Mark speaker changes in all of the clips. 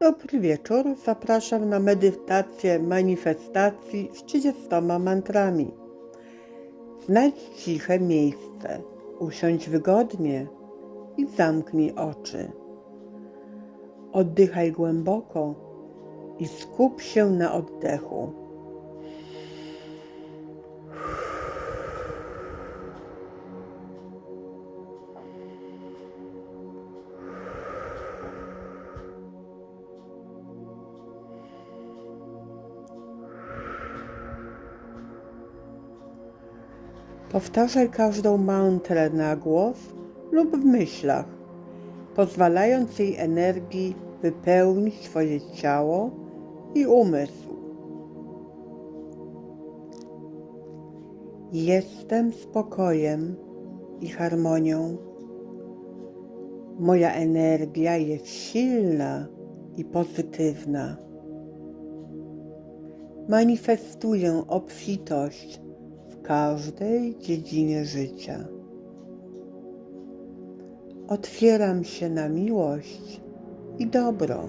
Speaker 1: Dobry wieczór. Zapraszam na medytację manifestacji z 30 mantrami. Znajdź ciche miejsce, usiądź wygodnie i zamknij oczy. Oddychaj głęboko i skup się na oddechu. Powtarzaj każdą mantrę na głos lub w myślach, pozwalając jej energii wypełnić Twoje ciało i umysł. Jestem spokojem i harmonią. Moja energia jest silna i pozytywna. Manifestuję obfitość każdej dziedzinie życia. Otwieram się na miłość i dobro.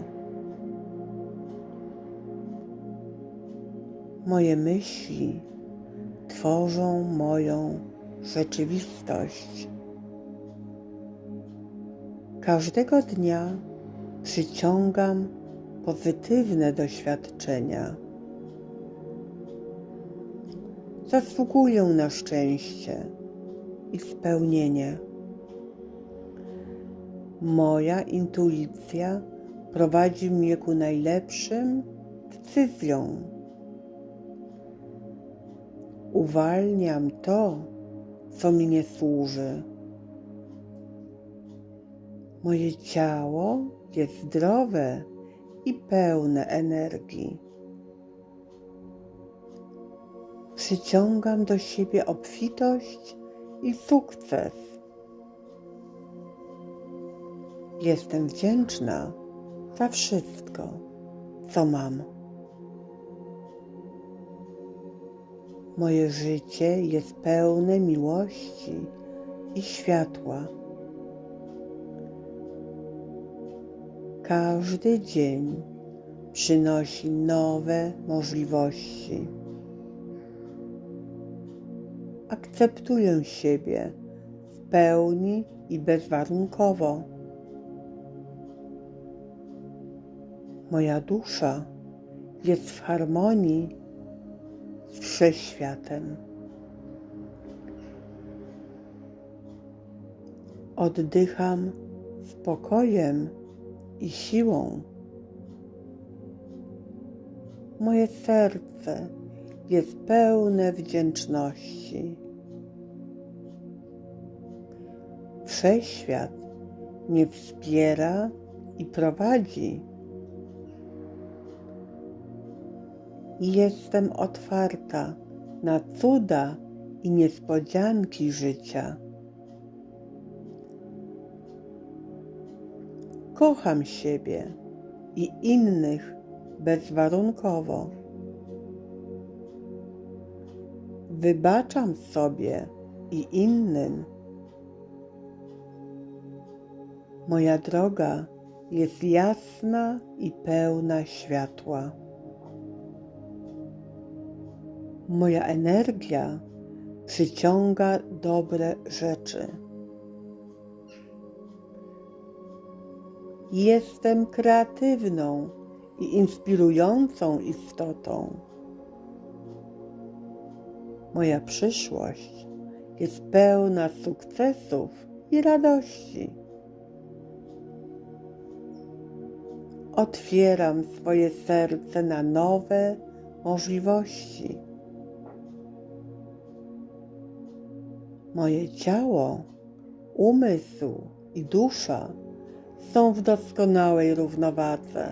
Speaker 1: Moje myśli tworzą moją rzeczywistość. Każdego dnia przyciągam pozytywne doświadczenia. Zasługuję na szczęście i spełnienie. Moja intuicja prowadzi mnie ku najlepszym decyzjom. Uwalniam to, co mi nie służy. Moje ciało jest zdrowe i pełne energii. Przyciągam do siebie obfitość i sukces. Jestem wdzięczna za wszystko, co mam. Moje życie jest pełne miłości i światła. Każdy dzień przynosi nowe możliwości. Akceptuję siebie w pełni i bezwarunkowo. Moja dusza jest w harmonii z wszechświatem. Oddycham spokojem i siłą. Moje serce jest pełne wdzięczności. Wszechświat mnie wspiera i prowadzi. Jestem otwarta na cuda i niespodzianki życia. Kocham siebie i innych bezwarunkowo. Wybaczam sobie i innym. Moja droga jest jasna i pełna światła. Moja energia przyciąga dobre rzeczy. Jestem kreatywną i inspirującą istotą. Moja przyszłość jest pełna sukcesów i radości. Otwieram swoje serce na nowe możliwości. Moje ciało, umysł i dusza są w doskonałej równowadze.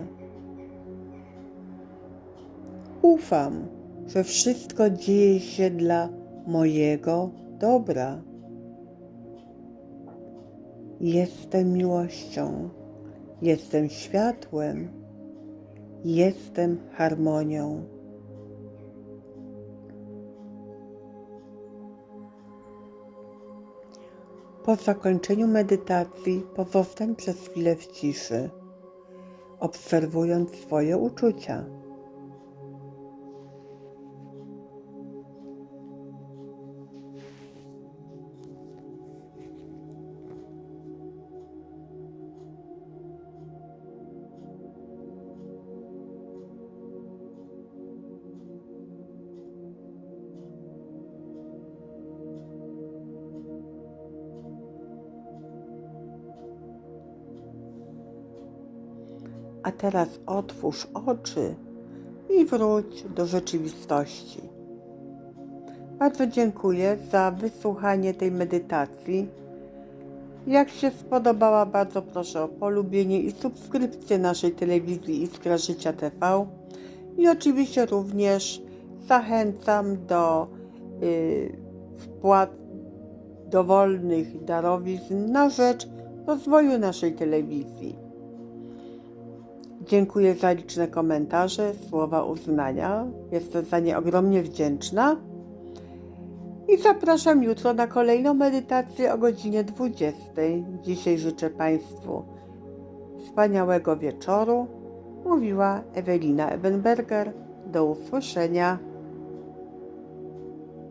Speaker 1: Ufam, że wszystko dzieje się dla mojego dobra. Jestem miłością, jestem światłem, jestem harmonią. Po zakończeniu medytacji pozostań przez chwilę w ciszy. obserwując swoje uczucia. A teraz otwórz oczy i wróć do rzeczywistości. Bardzo dziękuję za wysłuchanie tej medytacji. Jak się spodobała, bardzo proszę o polubienie i subskrypcję naszej telewizji Iskra Życia TV. I oczywiście również zachęcam do y, wpłat dowolnych darowizn na rzecz rozwoju naszej telewizji. Dziękuję za liczne komentarze, słowa uznania. Jestem za nie ogromnie wdzięczna. I zapraszam jutro na kolejną medytację o godzinie 20. Dzisiaj życzę Państwu wspaniałego wieczoru. Mówiła Ewelina Ebenberger. Do usłyszenia.